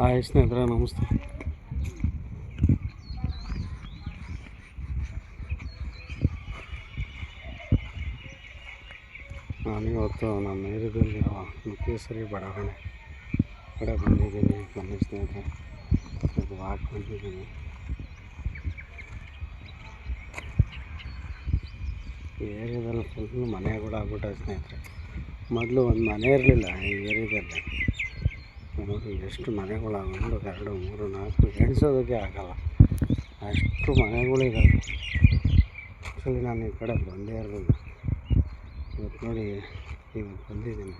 Hi ಸ್ನೇಹಿತರೆ, ನಮಸ್ತೆ. ನಾನಿವತ್ತು ನಮ್ಮ ಏರಿಯಾದಲ್ಲಿರುವ ಮುಖೇಶ್ವರಿ ಬಡಾವಣೆ ಕಡೆ ಬಂದಿದ್ದೀನಿ ನನ್ನ ಸ್ನೇಹಿತರೆ. ವಾಕ್ ಬಂದಿದ್ದೀನಿ. ಈ ಏರಿಯಾದಲ್ಲಿ ಫುಲ್ ಮನೆ ಕೂಡ ಆಗ್ಬಿಟ್ಟಾವೆ ಸ್ನೇಹಿತರೆ. ಮೊದಲು ಒಂದು ಮನೆ ಇರಲಿಲ್ಲ ಈ ಏರಿಯಾದಲ್ಲಿ. ನೋಡಿ ಎಷ್ಟು ಮನೆಗಳು ಒಂದು, ಎರಡು, ಮೂರು, ನಾಲ್ಕು ಎಣಿಸೋದಕ್ಕೆ ಆಗಲ್ಲ. ಅಷ್ಟು ಮನೆಗಳಿದ್ದಾವೆ ಆ್ಯಕ್ಚುಲಿ ನಾನು ಈ ಕಡೆ ಬಂದೇ ಇರಲಿಲ್ಲ ಇವತ್ತು ನೋಡಿ ಇವತ್ತು ಬಂದಿದ್ದೀನಿ.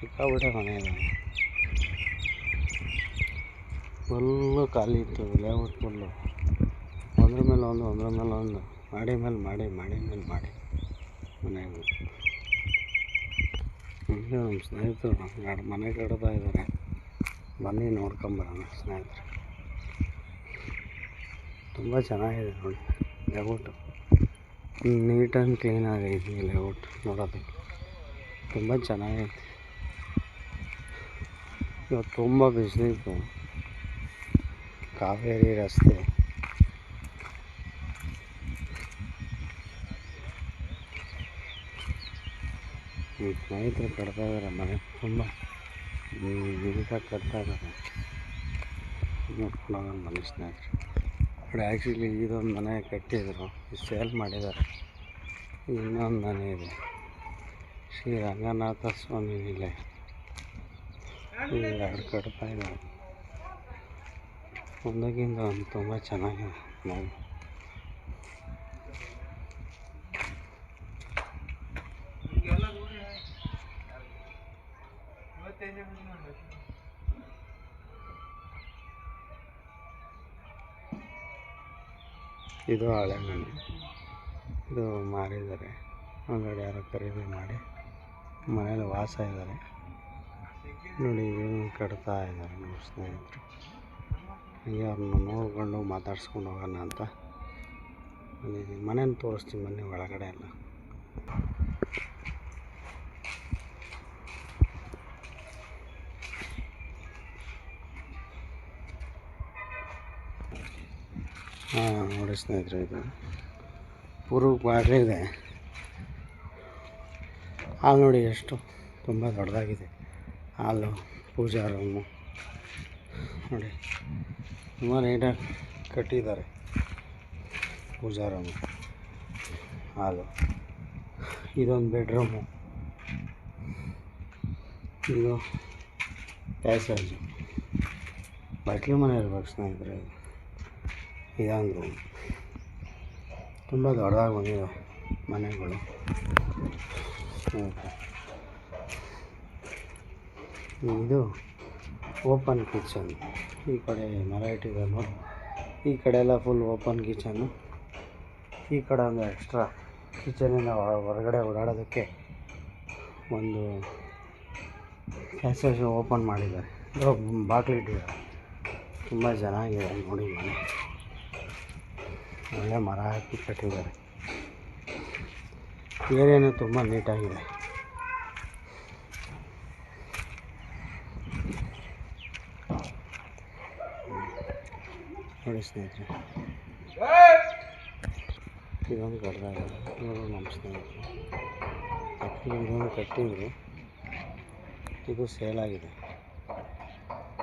ಸಿಕ್ಕಾಬಿಟ್ಟೆ ಮನೆ ಇದ್ದಾವೆ ಫುಲ್ಲು ಖಾಲಿ ಇತ್ತು ಲೇಔಟ್ ಫುಲ್ಲು. ಒಂದ್ರ ಮೇಲೆ ಒಂದು, ಒಂದ್ರ ಮೇಲೆ ಒಂದು. ಮಾಡಿ ಮೇಲೆ ಮಾಡಿ ಮಾಡಿ ಮೇಲೆ ಮಾಡಿ. ಮನೆಗಳು. ಹಿಂಗೆ ನಮ್ಮ ಸ್ನೇಹಿತರು ಮನೆ ಕಟ್ತಾ ಇದ್ದಾರೆ. ಬನ್ನಿ ನೋಡ್ಕೊಂಬರೋಣ ಸ್ನೇಹಿತರೆ. ತುಂಬ ಚೆನ್ನಾಗಿದೆ ನೋಡಿ ಲೇಔಟು ನೀಟ್ ಆ್ಯಂಡ್ ಕ್ಲೀನ್ ಆಗೈತಿ ಈ ಲೇಔಟ್ ನೋಡೋದಕ್ಕೆ. ತುಂಬ ಚೆನ್ನಾಗೈತಿ ಇವತ್ತು ತುಂಬ ಬಿಸಿಲಿತ್ತು ಕಾವೇರಿ ರಸ್ತೆ. ಸ್ನೇಹಿತರು ಕಟ್ತಾ ಇದ್ದಾರೆ ಮನೆ. ತುಂಬ ಮನೆ ಸ್ನೇಹಿತರು ಕಡೆ ಆ್ಯಕ್ಚುಲಿ ಇದೊಂದು ಮನೆ ಕಟ್ಟಿದ್ರು. ಸೇಲ್ ಮಾಡಿದ್ದಾರೆ. ಇನ್ನೊಂದು ಮನೆ ಇದೆ. ಶ್ರೀ ರಂಗನಾಥ ಸ್ವಾಮಿ ನಿಲಯ ಎರಡು ಕಟ್ತಾ ಇದ್ದಾರೆ. ಒಂದಕ್ಕಿಂತ ಒಂದು ತುಂಬ ಚೆನ್ನಾಗಿದೆ ಇದು ಹಳೆ ಮನೆ ಇದು ಮಾರಿದ್ದಾರೆ. ಅಂಗಡಿ ಯಾರೋ ಖರೀದಿ ಮಾಡಿ ಮನೇಲಿ ವಾಸ ಇದ್ದಾರೆ. ನೋಡಿ ಏನು ಕಟ್ತಾ ಇದ್ದಾರೆ ನಮ್ಮ ಸ್ನೇಹಿತರು. ಹಂಗೆ ಅವ್ರನ್ನ ನೋಡ್ಕೊಂಡು ಮಾತಾಡ್ಸ್ಕೊಂಡು ಹೋಗೋಣ ಅಂತ. ಮನೇನ ತೋರಿಸ್ತೀನಿ ಮನೆ ಒಳಗಡೆ ಎಲ್ಲ. ಹಾಂ, ನೋಡಿ ಸ್ನೇಹಿತರೆ ಇದು. ಪೂರ್ವ ಬಾಗಿಲು ಇದೆ. ಹಾಲು ನೋಡಿ ಎಷ್ಟು ತುಂಬ ದೊಡ್ಡದಾಗಿದೆ. ಹಾಲು, ಪೂಜಾ ರೂಮು ನೋಡಿ, ತುಂಬ ನೀಟಾಗಿ ಕಟ್ಟಿದ್ದಾರೆ ಪೂಜಾ ರೂಮು ಹಾಲು. ಇದೊಂದು ಬೆಡ್ರೂಮು ಇದು ಪ್ಯಾಸೇಜು ಬಟ್ಲು ಮನೆ ಇರ್ಬೇಕು ಸ್ನೇಹಿತರೆ ಇದು. ರೂಮ್ ತುಂಬ ದೊಡ್ಡದಾಗಿ ಬಂದಿದೆ ಮನೆಗಳು ಇದು ಓಪನ್ ಕಿಚನ್. ಈ ಕಡೆ ಮರ ಇಟ್ಟಿದ್ದಾರೆ ಈ ಕಡೆ ಎಲ್ಲ ಫುಲ್ ಓಪನ್ ಕಿಚನ್ನು ಈ ಕಡೆ ಒಂದು ಎಕ್ಸ್ಟ್ರಾ ಕಿಚನಿಂದ ಹೊರಗಡೆ ಓಡಾಡೋದಕ್ಕೆ ಒಂದು ಕ್ಯಾಸೇಜ್ ಓಪನ್ ಮಾಡಿದ್ದಾರೆ. ಬಾಗಿಲು ಇಟ್ಟಿದ್ದಾರೆ. ತುಂಬ ಚೆನ್ನಾಗಿದೆ ನೋಡಿ ಮನೆ. ಒಳ್ಳೆ ಮರ ಹಾಕಿ ಕಟ್ಟಿದ್ದಾರೆ. ಏರಿಯಾನು ತುಂಬ ನೀಟಾಗಿದೆ. ನೋಡಿ ಸ್ನೇಹಿತರೆ. ಇದೊಂದು ಇವರು ನಮ್ಮ ಸ್ನೇಹಿತರು. ಇದೊಂದು ಕಟ್ಟಿದ್ರು ಇದು. ಸೇಲ್ ಆಗಿದೆ.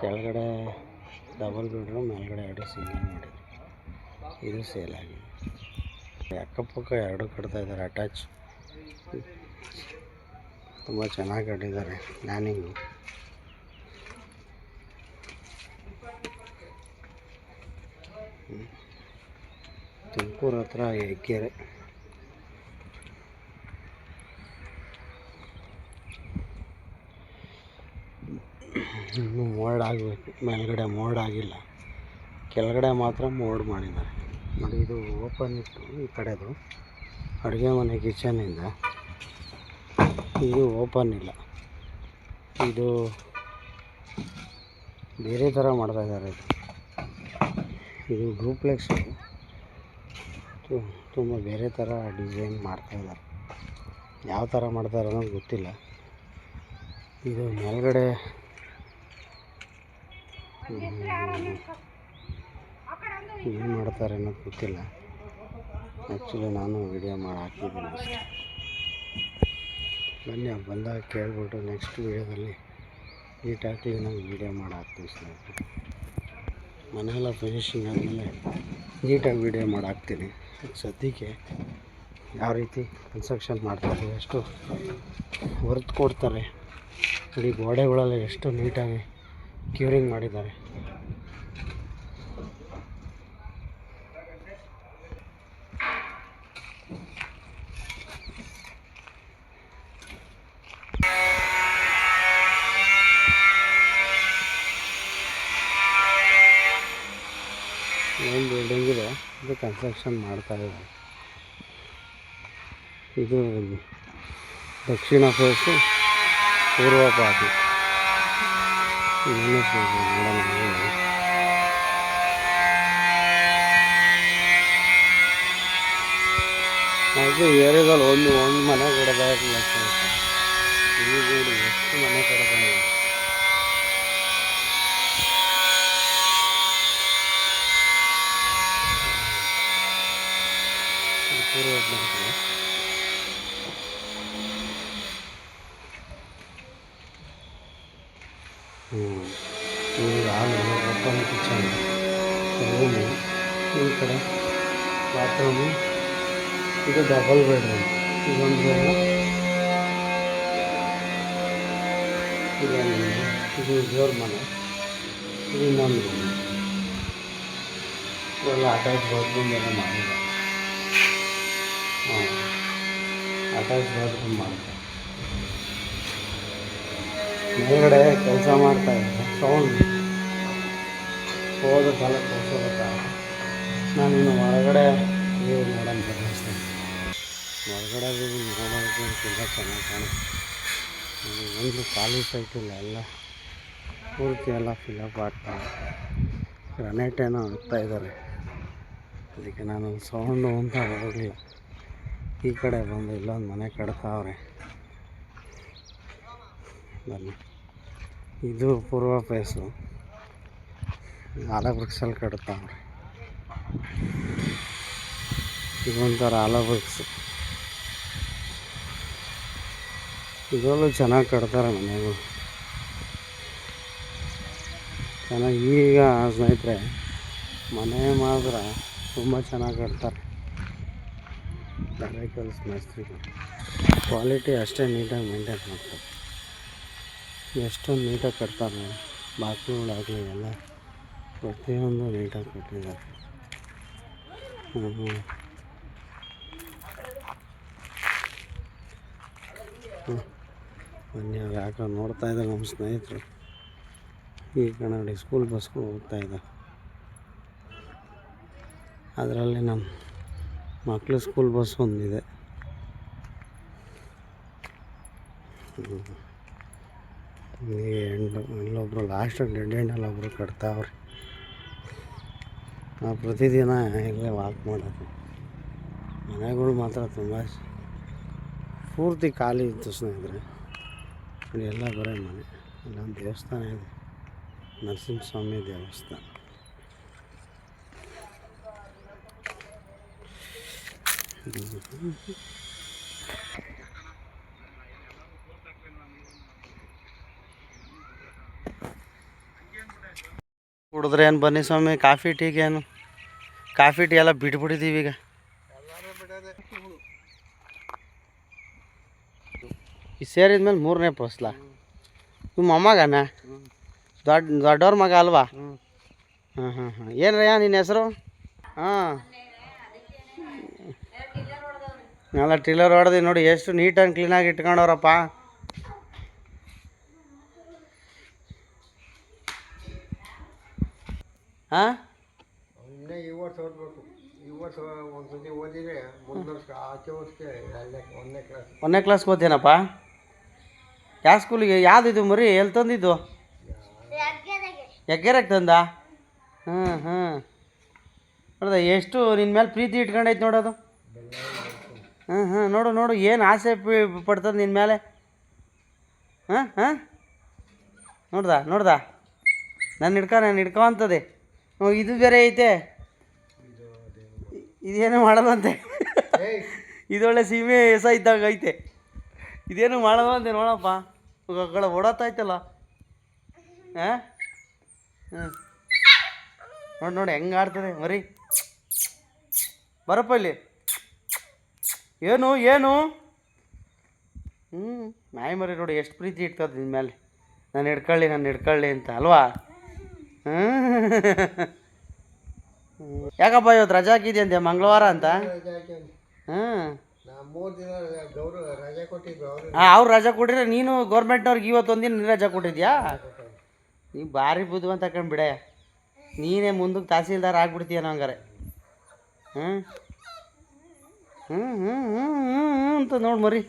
ಕೆಳಗಡೆ ಡಬಲ್ ಬೆಡ್ರೂಮ್ ಮೇಲ್ಗಡೆ ಎರಡು ಸಿಂಗಲ್ ಮಾಡಿದ್ರು ಇದು ಸೇಲ್ ಆಗಿದೆ. ಅಕ್ಕಪಕ್ಕ ಎರಡು ಕಟ್ತಾ ಇದ್ದಾರೆ ಅಟ್ಯಾಚ್ ತುಂಬ ಚೆನ್ನಾಗಿ ಕಟ್ಟಿದ್ದಾರೆ ಪ್ಲ್ಯಾನಿಂಗು ತುಮಕೂರು ಹತ್ರ ಹೆಗ್ಗೆರೆ ಇನ್ನೂ ಮೋಲ್ಡ್ ಆಗಬೇಕು, ಮೇಲ್ಗಡೆ ಮೋಲ್ಡ್ ಆಗಿಲ್ಲ. ಕೆಳಗಡೆ ಮಾತ್ರ ಮೋಲ್ಡ್ ಮಾಡಿದ್ದಾರೆ. ನೋಡಿ ಇದು ಓಪನ್ ಇತ್ತು ಈ ಕಡೆದು. ಅಡುಗೆ ಮನೆ ಕಿಚನಿಂದ ಇದು. ಓಪನ್ ಇಲ್ಲ. ಇದು ಬೇರೆ ಥರ ಮಾಡ್ತಾ ಇದ್ದಾರೆ ಇದು. ಇದು ಡೂಪ್ಲೆಕ್ಸ್ ತುಂಬ ಬೇರೆ ಥರ ಡಿಸೈನ್ ಮಾಡ್ತಾಯಿದ್ದಾರೆ ಯಾವ ಥರ ಮಾಡ್ತಾರೆ ಅನ್ನೋದು ಗೊತ್ತಿಲ್ಲ. ಇದು ಮೇಲ್ಗಡೆ ಏನು ಮಾಡ್ತಾರೆ ಅನ್ನೋದು ಗೊತ್ತಿಲ್ಲ. ಆ್ಯಕ್ಚುಲಿ ನಾನು ವಿಡಿಯೋ ಮಾಡಿ ಹಾಕಿದ್ದೀನಿ ಅಷ್ಟೇ. ಬನ್ನಿ, ಅವ್ರು ಬಂದಾಗ ಕೇಳ್ಬಿಟ್ಟು ನೆಕ್ಸ್ಟ್ ವಿಡಿಯೋದಲ್ಲಿ ನೀಟಾಗಿ ಕ್ಲೀನಾಗಿ ವೀಡಿಯೋ ಮಾಡಿ ಹಾಕ್ತೀನಿ ಸ್ನೇಹಿತರೆ. ಮನೆಯೆಲ್ಲ ಫಿನಿಶಿಂಗ್ ಆದಮೇಲೆ ನೀಟಾಗಿ ವೀಡಿಯೋ ಮಾಡಿ ಹಾಕ್ತೀನಿ. ಸದ್ಯಕ್ಕೆ ಯಾವ ರೀತಿ ಕನ್ಸ್ಟ್ರಕ್ಷನ್ ಮಾಡ್ತಾರೆ ಎಷ್ಟು ಹೊರತು ಕೊಡ್ತಾರೆ? ಇಡೀ ಗೋಡೆಗಳೆಲ್ಲ ಎಷ್ಟು ನೀಟಾಗಿ ಕ್ಯೂರಿಂಗ್ ಮಾಡಿದ್ದಾರೆ? ಒಂದು ಬಿಲ್ಡಿಂಗ್ ಇದೆ. ಇದು ಕನ್ಸ್ಟ್ರಕ್ಷನ್ ಮಾಡ್ತಾ ಇದ್ದಾರೆ ಇದು ದಕ್ಷಿಣ ಫೇಸು ಪೂರ್ವ ಪಾಟಿ ಇನ್ನೂ ನೋಡೋಣ ಏರಿಯಾದಲ್ಲಿ ಒಂದು ಒಂದು ಮನೆ ಕಡದ ಎಷ್ಟು ಮನೆ ಕಡದ ಇದೆ ಇದು ಪೂರ್ವ ಬ್ಯಾಂಕ್ ಹ್ಞೂ ಈಗ ಹಾಲು ಓಪನ್ ಕಿಚನ್ ರೂಮು ಈ ಕಡೆ ಬಾತ್ರೂಮು ಇದು ಡಬಲ್ ಬೆಡ್ರೂಮ್ ಇದೊಂದು ರೂಮು ಇದೊಂದು ರೂಮು ಇದು ದೇವ್ರ ಮನೆ ಇದು ಇನ್ನೊಂದು ರೂಮು ಇವೆಲ್ಲ ಅಟ್ಯಾಚ್ ಬಾತ್ರೂಮ್ ಎಲ್ಲ ಮಾಡಿಲ್ಲ ಹಾಂ ಬಾತ್ರೂಮ್ ಮಾಡ್ತಾರೆ ಮೇಲ್ಗಡೆ ಕೆಲಸ ಮಾಡ್ತಾ ಇದ್ದೆ. ಸೌಂಡ್ ಹೋದ ಕಾಲ ಕೆಲಸ ನಾನು ಇನ್ನು ಹೊರಗಡೆ ವ್ಯೂ ನೋಡೋಣ ಬರ್ತೀನಿ ಹೊರಗಡೆ ವ್ಯೂ ನೋಡೋದಕ್ಕೆ ತುಂಬ ಚೆನ್ನಾಗಿ ಕಾಣುತ್ತೆ. ಒಂದು ಖಾಲಿ ಸೈಟಿಲ್ಲ ಎಲ್ಲ ಪೂರ್ತಿ ಎಲ್ಲ ಫಿಲಪ್ ಆಗ್ತಾ ಗ್ರನೇಟ್ ಏನೋ ಹಾಕ್ತಾ ಇದ್ದಾರೆ ಅದಕ್ಕೆ ನಾನು ಸೌಂಡು ಅಂತ ಹೋಗಲಿಲ್ಲ. ಈ ಕಡೆ ಬಂದು ಇಲ್ಲೊಂದು ಮನೆ ಕಟ್ತಾವ್ರೆ. ಬನ್ನಿ. ಇದು ಪೂರ್ವ ಪ್ಲೇಸು ಆಲಬ್ರಿಕ್ಸಲ್ಲಿ ಕಟ್ತಾವ್ರೆ. ಇದೊಂಥರ ಆಲವೃಕ್ಷ. ಇದರಲ್ಲೂ ಚೆನ್ನಾಗಿ ಕಟ್ತಾರೆ ಮನೆಗೂ ಚೆನ್ನಾಗಿ ಈಗ ಸ್ನೇಹಿತರೆ, ಮನೆ ಮಾತ್ರ ತುಂಬ ಚೆನ್ನಾಗಿ ಕಟ್ತಾರೆ. ಕೆಲಸ ಕ್ವಾಲಿಟಿ ಅಷ್ಟೇ ನೀಟಾಗಿ ಮೇಂಟೈನ್ ಮಾಡ್ತಾರೆ. ಎಷ್ಟೊಂದು ನೀಟಾಗಿ ಕಟ್ತಾರೆ. ನೋಡಿ ಬಾಗಿಲುಗಳಾಗಲಿ ಎಲ್ಲ ಪ್ರತಿಯೊಂದು ನೀಟಾಗಿ ಕಟ್ಟಿದ್ದಾರೆ. ಅವ್ರು ಯಾಕೋ ನೋಡ್ತಾ ಇದ್ದಾರೆ ನಮ್ಮ ಸ್ನೇಹಿತರು. ಈ ಕನ್ನಡಿ ಸ್ಕೂಲ್ ಬಸ್ಗಳು ಹೋಗ್ತಾ ಇದ್ದಾವೆ ಅದರಲ್ಲಿ ನಮ್ಮ ಮಕ್ಕಳು ಸ್ಕೂಲ್ ಬಸ್ ಒಂದಿದೆ. ಹೆಣ್ಣು ಇಲ್ಲೊಬ್ರು ಲಾಸ್ಟ್ ಡೆಡ್ ಎಂಡಲ್ಲಿ ಒಬ್ಬರು ಕಟ್ತಾವ್ರಿ. ನಾವು ಪ್ರತಿದಿನ ಇಲ್ಲೇ ವಾಕ್ ಮಾಡೋದು. ಮನೆಗಳು ಮಾತ್ರ ತುಂಬ ಪೂರ್ತಿ ಖಾಲಿ ಇತ್ತು ಸ್ನೇಹಿತರೆ. ಎಲ್ಲ ಬರೋ ಮನೆ. ಇಲ್ಲೊಂದು ದೇವಸ್ಥಾನ ಇದೆ. ನರಸಿಂಹಸ್ವಾಮಿ ದೇವಸ್ಥಾನ. ಕುಡಿದ್ರೆ ಏನು ಬನ್ನಿ ಸ್ವಾಮಿ ಕಾಫಿ ಟೀಗೆ ಏನು ಕಾಫಿ ಟೀ ಎಲ್ಲ ಬಿಟ್ಬಿಟ್ಟಿದ್ದೀವಿ ಈಗ ಈ ಸೇರಿದ್ಮೇಲೆ ಮೂರನೇ ಫಸ್ಲ ನಿಮ್ಮ ಮೊಮ್ಮಗನ ದೊಡ್ಡ ದೊಡ್ಡವ್ರ ಮಗ ಅಲ್ವಾ ಹಾಂ ಹಾಂ ಹಾಂ ಏನ್ರಯ್ಯ ನಿನ್ನ ಹೆಸರು ಹಾಂ ಎಲ್ಲ ಟಿಲ್ಲರ್ ಹೊಡೆದು ನೋಡಿ ಎಷ್ಟು ನೀಟಾಗಿ ಕ್ಲೀನಾಗಿ ಇಟ್ಕೊಂಡವ್ರಪ್ಪ. ಹಾಂ ಇನ್ನೇ ಈ ವರ್ಷ ಓದಬೇಕು. ಈ ವರ್ಷ ಒಂದು ಸತಿ ಓದಿದ್ರೆ ಮುಂದಿನ ವರ್ಷ ಆಚೆ ವರ್ಷಕ್ಕೆ ಎರಡನೇ ಒಂದನೇ ಕ್ಲಾಸ್ ಒಂದನೇ ಕ್ಲಾಸ್ಗೆ ಓದ್ತೇನಪ್ಪ ಯಾವ ಸ್ಕೂಲಿಗೆ ಯಾವ್ದು ಇದು ಮರಿ? ಎಲ್ಲಿ ತಂದಿದ್ದು? ಎಗ್ಗೆರೆಗೆ ತಂದ? ಹ್ಞೂ ಹ್ಞೂ ನೋಡ್ದ ಎಷ್ಟು ನಿನ್ನ ಮೇಲೆ ಪ್ರೀತಿ ಇಟ್ಕೊಂಡೈತೆ ನೋಡೋದು. ಹ್ಞೂ ಹ್ಞೂ ನೋಡು ನೋಡು, ಏನು ಆಸೆ ಪಡ್ತದೆ ನಿನ್ನ ಮೇಲೆ? ಹಾಂ ಹಾಂ? ನೋಡ್ದ ನೋಡ್ದ? ನಾನು ಹಿಡ್ಕೊ ನಾನು ಹಿಡ್ಕೊ ಅಂತದೆ. ಇದು ಬೇರೆ ಐತೆ. ಇದೇನು ಏಯ್ ಇದೊಳ್ಳೆ ಸೀಮೆ ಎಸ ಇದ್ದಾಗ ಐತೆ. ಇದೇನು ಮಾಡಲ್ವಂತೆ ನೋಡಪ್ಪ. ಕಡೆ ಓಡಾತಾಯ್ತಲ್ಲ ಹಾಂ? ಹಾಂ ನೋಡಿ ನೋಡಿ, ಹೆಂಗೆ ಆಡ್ತದೆ, ಮರಿ? ಬರಪ್ಪ ಇಲ್ಲಿ. ಏನು ಏನು? ಹ್ಞೂ ನಾಯಿ ಮರಿ ನೋಡಿ ಎಷ್ಟು ಪ್ರೀತಿ ಇಡ್ತದೆ ನಿನ್ನ ಮೇಲೆ. ನಾನು ಹಿಡ್ಕೊಳ್ಳಿ ನಾನು ಹಿಡ್ಕೊಳ್ಳಿ ಅಂತ ಅಲ್ವಾ? ಹ್ಞೂ ಯಾಕಪ್ಪ ಇವತ್ತು ರಜಾ ಮಂಗಳವಾರ ಅಂತ? ಹ್ಞೂ ಕೊಟ್ಟಿದ್ರು ಅವರು. ಹಾಂ ಅವ್ರು ರಜಾ ಕೊಟ್ಟಿದ್ರೆ ನೀನು ಗೌರ್ಮೆಂಟ್ನವ್ರಿಗೆ ಇವತ್ತೊಂದಿನ ನೀನು ರಜಾ ಕೊಟ್ಟಿದ್ಯಾ? ನೀವು ಭಾರಿ ಬುದ್ಧಿವಂತ ಬಿಡ ನೀನೇ ಮುಂದಕ್ಕೆ ತಹಸೀಲ್ದಾರ್ ಆಗ್ಬಿಡ್ತೀಯ ಹಂಗಾರೆ. ಹ್ಞೂ ಹ್ಞೂ ಹ್ಞೂ ಹ್ಞೂ ಹ್ಞೂ ಅಂತ ನೋಡಿ ಮರಿ.